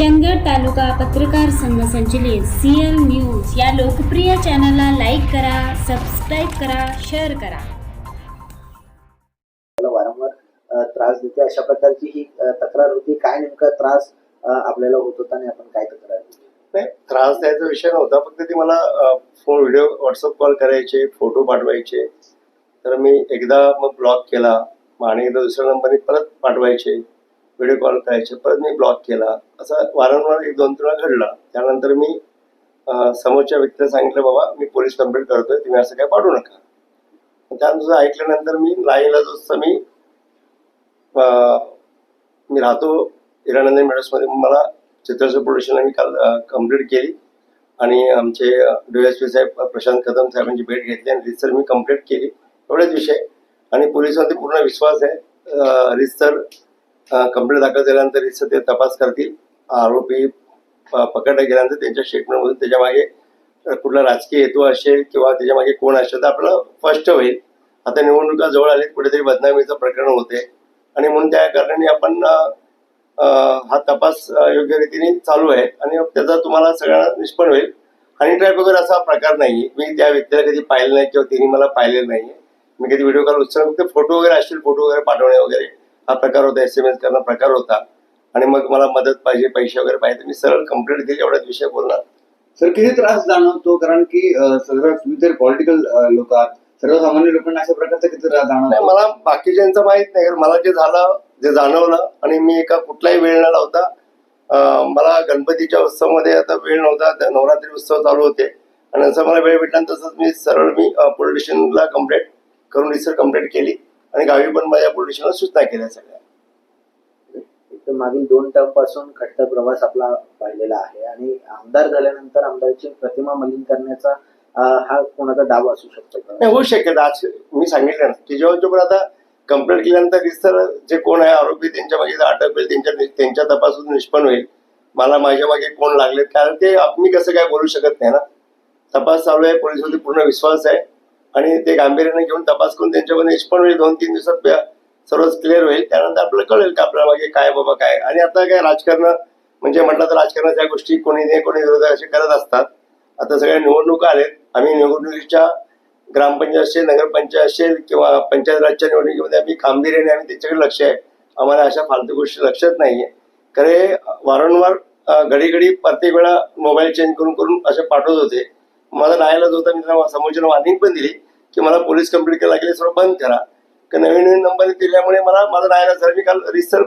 चंदगड तालुका पत्रकार संघ संचलित सीएल न्यूज या लोकप्रिय चॅनलला लाईक करा सबस्क्राईब करा शेअर करा. वारंवार त्रास देते अशा प्रकारची ही तक्रार होती. काय नेमका त्रास आपल्याला होत होता आणि आपण काय तक्रार केली? नाही त्रास द्यायचा विषय नव्हता. फक्त ती मला फोन व्हिडिओ व्हॉट्सअप कॉल करायचे फोटो पाठवायचे. तर मी एकदा मग ब्लॉक केला. मग आणि एकदा दुसऱ्या नंबरने परत पाठवायचे. व्हिडिओ कॉल करायचे परत मी ब्लॉक केला. असं वारंवार एक दोन तीन वेळा घडला. त्यानंतर मी समोरच्या व्यक्तीला सांगितलं बाबा मी पोलीस कंप्लेंट करतोय तुम्ही असं काय पाठवू नका. त्यानुसार त्यानंतर ऐकल्यानंतर मी लाईनला जो मी मी राहतो हिरानंदन मेडर्समध्ये. मला चित्रसर पोलिसांना मी काल कंप्लीट केली. आणि आमचे डी एस पी साहेब प्रशांत कदम साहेबांची भेट घेतली आणि रितसर मी कंप्लीट केली. एवढेच विषय. आणि पोलिसांवरती पूर्ण विश्वास आहे. रितसर कंप्लेंट दाखल झाल्यानंतर ते तपास करतील. आरोपी प- गेल्यानंतर त्यांच्या स्टेटमेंटमधून त्याच्यामागे मागे कुठला राजकीय हेतू असेल किंवा त्याच्यामागे कोण असेल तर आपलं स्पष्ट होईल. आता निवडणुका जवळ आलीत कुठेतरी बदनामीचं प्रकरण होते. आणि म्हणून त्या कारणाने आपण हा तपास योग्य रीतीने चालू आहे. आणि त्याचा तुम्हाला सगळ्यांना निष्पन्न होईल. हनी ट्रॅप वगैरे असा प्रकार नाही मी त्या व्यक्तीला कधी पाहिलं नाही किंवा तिने मला पाहिलेलं नाही मी कधी व्हिडिओ कॉल उचलला फोटो वगैरे असतील फोटो वगैरे पाठवणे वगैरे. हा प्रकार होता एस एम एस करणं प्रकार होता. आणि मग मला मदत पाहिजे पैसे वगैरे पाहिजे मी सरळ कंप्लेंट केली एवढाच विषय बोलणार सर किती त्रास जाणवतो? कारण की सर्व तुम्ही तर पॉलिटिकल लोक आहात. सर्वसामान्य लोकांना अशा प्रकारचा किती त्रास जाणवतो? मला बाकीच्यांचं माहीत नाही कारण मला जे झालं जे जाणवलं आणि मी एका कुठलाही वेळ न लावता अं, मला गणपतीच्या उत्सवामध्ये आता वेळ नव्हता नवरात्री उत्सव चालू होते. आणि जसं मला वेळ भेटला तसंच मी सरळ मी पोलीस स्टेशनला कंप्लेंट करून रिसर कंप्लेंट केली. आणि गावी पण माझ्या पोलीस स्टेशनला सूचना केल्या सगळ्या. मागील दोन टर्मपासून खट्टा प्रवास आपला पाहिलेला आहे. आणि आमदार झाल्यानंतर आमदारची प्रतिमा मलिन करण्याचा हा कोणाचा डाव असू शकतो? नाही होऊ शकेल. आज मी सांगितलं ना की जेव्हा जेव्हा आता कंप्लेंट केल्यानंतर रिसर जे कोण आहे आरोपी त्यांच्या मागे अटक होईल त्यांच्या त्यांच्या तपासून निष्पन्न होईल. मला माझ्या मागे कोण लागलेत? कारण ते मी कसं काय बोलू शकत नाही ना? तपास चालू आहे पोलिसांवरती पूर्ण विश्वास आहे. आणि ते गांभीर्याने घेऊन तपास करून त्यांच्यामध्ये निष्पन्न होईल. दोन तीन दिवसात सर्वच क्लिअर होईल. त्यानंतर आपल्याला कळेल का आपल्या मागे काय बाबा काय आणि आता काय राजकारण म्हणजे म्हटलं तर राजकारणाच्या गोष्टी कोणी नाही कोणी विरोध असे करत असतात आता सगळ्या निवडणुका आलेत. आम्ही निवडणुकीच्या ग्रामपंचायत असेल नगरपंचायत असेल किंवा पंचायत राजच्या निवडणुकीमध्ये आम्ही गांभीर्याने आम्ही त्याच्याकडे लक्ष आहे. आम्हाला अशा फालतू गोष्टी लक्षात नाहीये. खरे वारंवार घडी घडी प्रत्येक वेळा मोबाईल चेंज करून करून असे पाठवत होते. मला नायलाच होता मी त्यांना समोरच्या वॉर्निंग पण दिली की मला पोलीस कंप्लेंट करायला लागली सर्व बंद करा. का नवीन नवीन नंबर दिल्यामुळे मला माझा नायलाच झाला. मी काल रिसर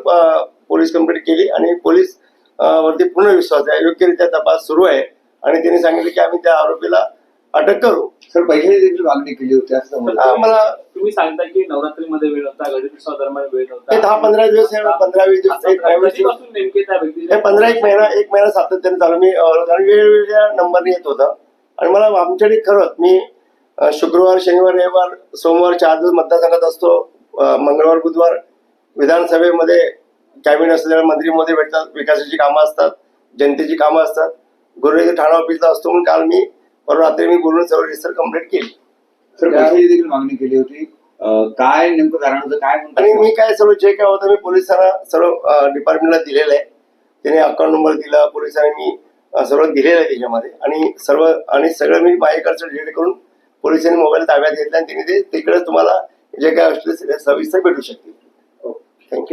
पोलीस कंप्लेंट केली आणि पोलीस वरती पूर्ण विश्वास आहे. योग्यरित्या तपास सुरू आहे. आणि त्यांनी सांगितलं की आम्ही त्या आरोपीला अटक करू. सर पैशाची देखील मागणी केली होती असं मला तुम्ही सांगता की नवरात्रीमध्ये वेळ होता गणेशोत्सव दरम्यान वेळ होता. दहा पंधरा दिवस आहे, पंधरा वीस दिवस, एक महिना- कधीपासून नेमके त्या व्यक्तीचे पंधरा एक महिना एक महिना सातत्याने चालू मी वेगवेगळ्या नंबरने येत होता. आणि मला आमच्याकडे खरंच मी शुक्रवार शनिवार रविवार सोमवार चार दिवस मतदारसंघात असतो. मंगळवार बुधवार विधानसभेमध्ये कॅबिनेट असलेल्या मंत्री मध्ये भेटतात विकासाची कामं असतात जनतेची कामं असतात. गुरुवारी ठाणा ऑफिसला असतो म्हणून काल मी परवा रात्री मी बोलून सर्व रिसर कंप्लीट केली. देखील मागणी केली होती. काय नेमकं कारण होतं काय आणि मी काय सर्व जे काय होतं मी पोलिसांना सर्व डिपार्टमेंटला दिलेलं आहे. त्याने अकाउंट नंबर दिला पोलिसांनी मी सर्व दिलेलं आहे त्याच्यामध्ये. आणि सर्व आणि सगळं मी माझ्याकडचं डिलीट करून पोलिसांनी मोबाईल ताब्यात घेतला आणि त्यांनी ते तिकडे तुम्हाला जे काय असतील सविस्तर भेटू शकतील. थँक्यू